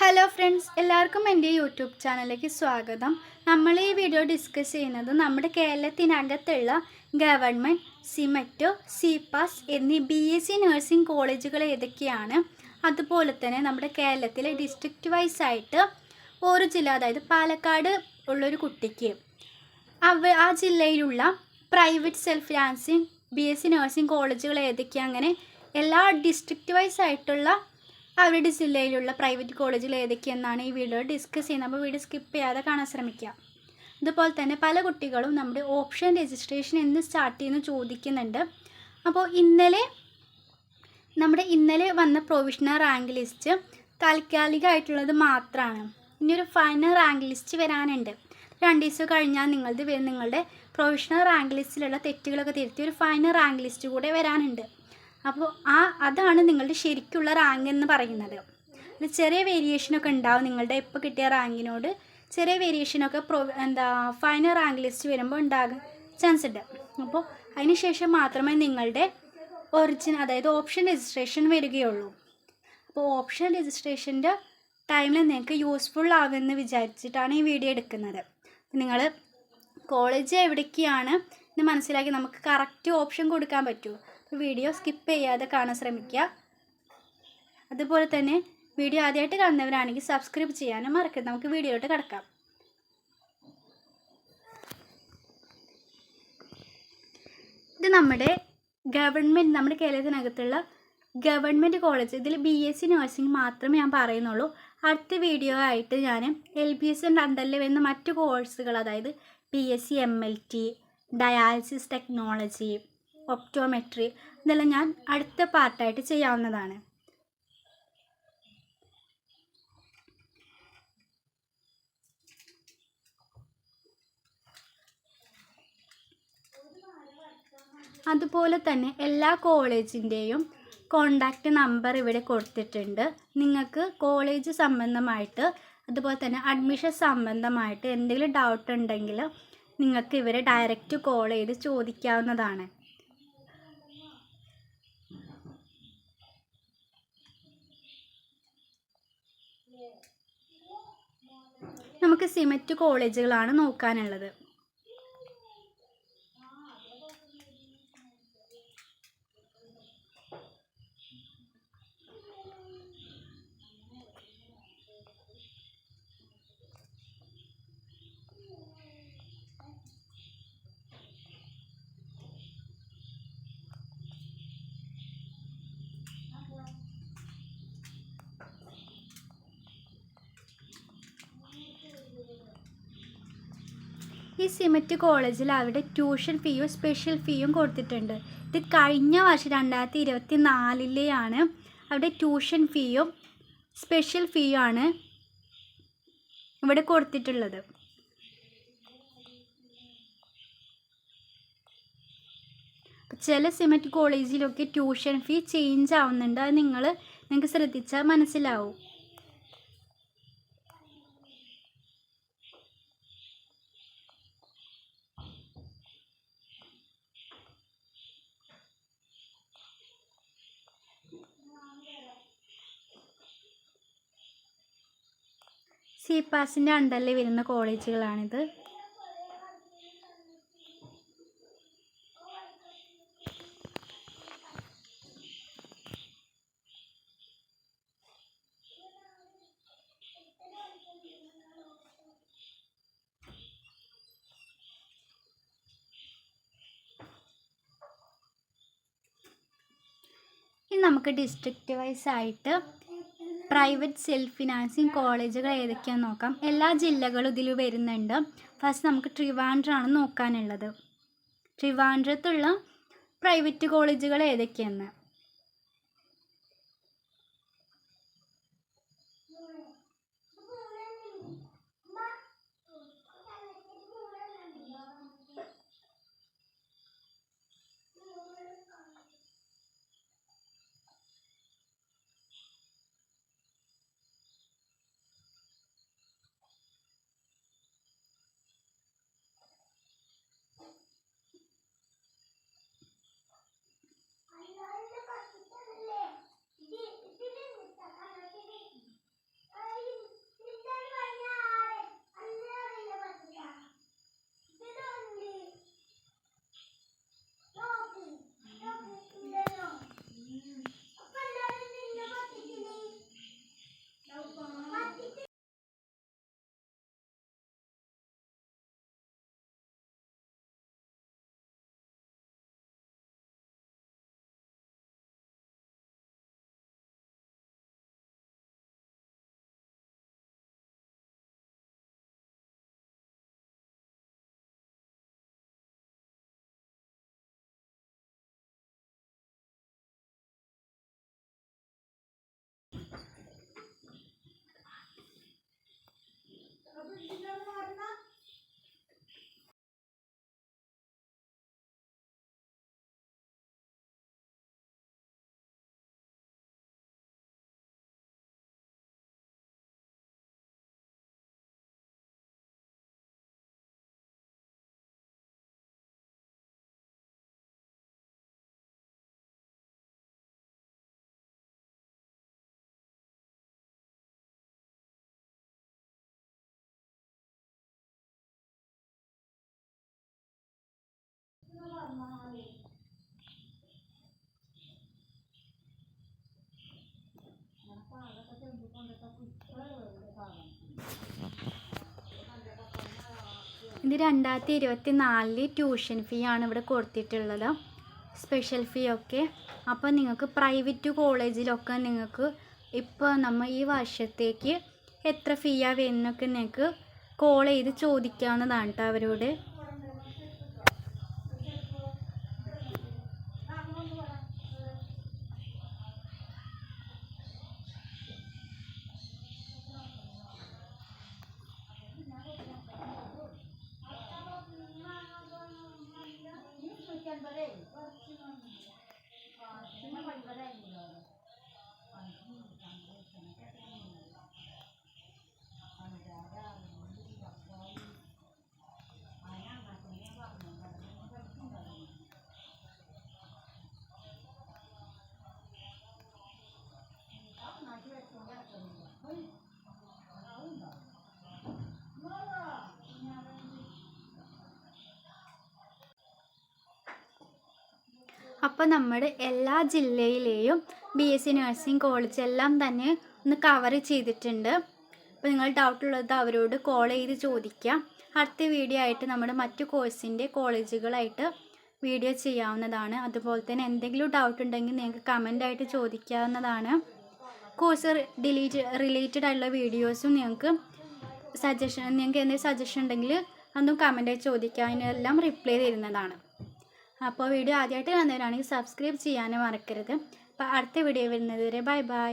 Hello friends എല്ലാവർക്കും എന്റെ YouTube ചാനലിലേക്ക് സ്വാഗതം. നമ്മൾ ഈ വീഡിയോ ഡിസ്കസ് ചെയ്യുന്നത് നമ്മുടെ കേരളത്തിനകത്തുള്ള ഗവൺമെന്റ് സിമറ്റോ സിപാസ് എന്നീ ബി എസ് സി നഴ്സിംഗ് കോളേജുകൾ ഏതൊക്കെയാണ്? അതുപോലെ തന്നെ നമ്മുടെ കേരളത്തിലെ ഡിസ്ട്രിക്റ്റ് വൈസ് ആയിട്ട് ഓരോ ജില്ല അതായത് പാലക്കാട് ഉള്ളൊരു കുട്ടിക്ക്. അവ ആ ജില്ലയിലുള്ള private self financing B S C nursing കോളേജുകൾ ഏതൊക്കെയാണ് അങ്ങനെ? എല്ലാ ഡിസ്ട്രിക്റ്റ് വൈസ് ആയിട്ടുള്ള അവരുടെ ജില്ലയിലുള്ള പ്രൈവറ്റ് കോളേജിൽ ഏതൊക്കെയെന്നാണ് ഈ വീഡിയോ ഡിസ്കസ് ചെയ്യുന്നത്. അപ്പോൾ വീഡിയോ സ്കിപ്പ് ചെയ്യാതെ കാണാൻ ശ്രമിക്കുക അതുപോലെ തന്നെ പല കുട്ടികളും നമ്മുടെ ഓപ്ഷൻ രജിസ്ട്രേഷൻ എന്ന് സ്റ്റാർട്ട് ചെയ്യുന്നു ചോദിക്കുന്നുണ്ട്. അപ്പോൾ ഇന്നലെ നമ്മുടെ ഇന്നലെ വന്ന പ്രൊവിഷണൽ റാങ്ക് ലിസ്റ്റ് താൽക്കാലികമായിട്ടുള്ളത് മാത്രമാണ് ഇനി ഒരു ഫൈനൽ റാങ്ക് ലിസ്റ്റ് വരാനുണ്ട്. രണ്ട് ദിവസം കഴിഞ്ഞാൽ നിങ്ങളുടെ നിങ്ങളുടെ പ്രൊവിഷണൽ റാങ്ക് ലിസ്റ്റിലുള്ള തെറ്റുകളൊക്കെ തിരുത്തി ഒരു ഫൈനൽ റാങ്ക് ലിസ്റ്റ് കൂടെ വരാനുണ്ട്. അപ്പോൾ ആ അതാണ് നിങ്ങളുടെ ശരിക്കുള്ള റാങ്ക് എന്ന് പറയുന്നത്. ചെറിയ വേരിയേഷനൊക്കെ ഉണ്ടാവും. നിങ്ങളുടെ ഇപ്പോൾ കിട്ടിയ റാങ്കിനോട് ചെറിയ വേരിയേഷനൊക്കെ പ്രൊ എന്താ ഫൈനൽ റാങ്ക് ലിസ്റ്റ് വരുമ്പോൾ ഉണ്ടാകാൻ ചാൻസ് ഉണ്ട്. അപ്പോൾ അതിന് ശേഷം മാത്രമേ നിങ്ങളുടെ ഒറിജിനൽ അതായത് ഓപ്ഷൻ രജിസ്ട്രേഷൻ വരികയുള്ളൂ. അപ്പോൾ ഓപ്ഷൻ രജിസ്ട്രേഷന്റെ ടൈമിൽ നിങ്ങൾക്ക് യൂസ്ഫുൾ ആകുമെന്ന് വിചാരിച്ചിട്ടാണ് ഈ വീഡിയോ എടുക്കുന്നത്. നിങ്ങൾ കോളേജ് എവിടേക്കാണ് എന്ന് മനസ്സിലാക്കി നമുക്ക് കറക്റ്റ് ഓപ്ഷൻ കൊടുക്കാൻ പറ്റുമോ? വീഡിയോ സ്കിപ്പ് ചെയ്യാതെ കാണാൻ ശ്രമിക്കുക. അതുപോലെ തന്നെ വീഡിയോ ആദ്യമായിട്ട് കാണുന്നവരാണെങ്കിൽ സബ്സ്ക്രൈബ് ചെയ്യാനും മറക്കരുത്. നമുക്ക് വീഡിയോയിലോട്ട് കിടക്കാം. ഇത് നമ്മുടെ ഗവൺമെന്റ് നമ്മുടെ കേരളത്തിനകത്തുള്ള ഗവൺമെന്റ് കോളേജ് ഇതിൽ ബി എസ് സി നഴ്സിംഗ് മാത്രമേ ഞാൻ പറയുന്നുള്ളൂ. അടുത്ത വീഡിയോ ആയിട്ട് ഞാൻ എൽ ബി എസ് അണ്ടറിൽ വരുന്ന മറ്റു കോഴ്സുകൾ അതായത് P S C M L T dialysis technology optometry ഇതെല്ലാം ഞാൻ അടുത്ത പാർട്ടായിട്ട് ചെയ്യാവുന്നതാണ്. അതുപോലെ തന്നെ എല്ലാ കോളേജിന്റെയും കോണ്ടാക്റ്റ് നമ്പർ ഇവിടെ കൊടുത്തിട്ടുണ്ട്. നിങ്ങൾക്ക് കോളേജ് സംബന്ധമായിട്ട് അതുപോലെ തന്നെ അഡ്മിഷൻ സംബന്ധമായിട്ട് എന്തെങ്കിലും ഡൗട്ട് ഉണ്ടെങ്കിൽ നിങ്ങൾക്ക് ഇവരെ ഡയറക്റ്റ് കോൾ ചെയ്ത് ചോദിക്കാവുന്നതാണ്. നമുക്ക് സിമറ്റ് കോളേജുകളാണ് നോക്കാനുള്ളത്. ഈ സിമറ്റ് കോളേജിൽ അവിടെ ട്യൂഷൻ ഫീയും സ്പെഷ്യൽ ഫീയും കൊടുത്തിട്ടുണ്ട്. ഇത് കഴിഞ്ഞ വർഷം രണ്ടായിരത്തി ഇരുപത്തി നാലിലെയാണ് അവിടെ ട്യൂഷൻ ഫീയും സ്പെഷ്യൽ ഫീയും ആണ് ഇവിടെ കൊടുത്തിട്ടുള്ളത്. ചില സിമറ്റ് കോളേജിലൊക്കെ ട്യൂഷൻ ഫീ ചേഞ്ച് ആവുന്നുണ്ട്. അത് നിങ്ങൾ നിങ്ങൾക്ക് ശ്രദ്ധിച്ചാൽ മനസ്സിലാവും. സി പാസിന്റെ അണ്ടറിൽ വരുന്ന കോളേജുകളാണിത്. ഇനി നമുക്ക് ഡിസ്ട്രിക്റ്റ് വൈസ് ആയിട്ട് പ്രൈവറ്റ് സെൽഫ് ഫിനാൻസിങ് കോളേജുകൾ ഏതൊക്കെയാണെന്ന് നോക്കാം. എല്ലാ ജില്ലകളും ഇതിൽ വരുന്നുണ്ട്. ഫസ്റ്റ് നമുക്ക് ട്രിവാൻഡ്രമാണ് നോക്കാനുള്ളത്. ട്രിവാൻഡ്രത്തുള്ള പ്രൈവറ്റ് കോളേജുകൾ ഏതൊക്കെയെന്ന് ഇത് രണ്ടായിരത്തി ഇരുപത്തി നാലിൽ ട്യൂഷൻ ഫീ ആണ് ഇവിടെ കൊടുത്തിട്ടുള്ളത്. സ്പെഷ്യൽ ഫീ ഒക്കെ. അപ്പോൾ നിങ്ങൾക്ക് പ്രൈവറ്റ് കോളേജിലൊക്കെ നിങ്ങൾക്ക് ഇപ്പോൾ നമ്മൾ ഈ വർഷത്തേക്ക് എത്ര ഫീയാണ് വരുന്നൊക്കെ നിങ്ങൾക്ക് കോൾ ചെയ്ത് ചോദിക്കാവുന്നതാണ് കേട്ടോ അവരോട്. അപ്പോൾ നമ്മുടെ എല്ലാ ജില്ലയിലെയും B S C nursing college എല്ലാം തന്നെ ഒന്ന് കവർ ചെയ്തിട്ടുണ്ട്. അപ്പോൾ നിങ്ങൾ ഡൗട്ട് ഉള്ളത് അവരോട് കോൾ ചെയ്ത് ചോദിക്കാം. അടുത്ത വീഡിയോ ആയിട്ട് നമ്മുടെ മറ്റു കോഴ്സിന്റെ കോളേജുകളായിട്ട് വീഡിയോ ചെയ്യാവുന്നതാണ്. അതുപോലെ തന്നെ എന്തെങ്കിലും ഡൗട്ട് ഉണ്ടെങ്കിൽ നിങ്ങൾക്ക് കമന്റ് ആയിട്ട് ചോദിക്കാവുന്നതാണ്. കോഴ്സ് ഡിലീറ്റ് റിലേറ്റഡ് ആയിട്ടുള്ള വീഡിയോസും നിങ്ങൾക്ക് സജഷൻ നിങ്ങൾക്ക് എന്തെങ്കിലും സജഷൻ ഉണ്ടെങ്കിൽ അതും കമന്റായി ചോദിക്കാം. അതിനെല്ലാം റിപ്ലൈ തരുന്നതാണ്. അപ്പോൾ വീഡിയോ ആദ്യമായിട്ട് കാണുന്നവരാണെങ്കിൽ സബ്സ്ക്രൈബ് ചെയ്യാനും മറക്കരുത്. അപ്പോൾ അടുത്ത വീഡിയോ വരുന്നത് വരെ ബൈ ബൈ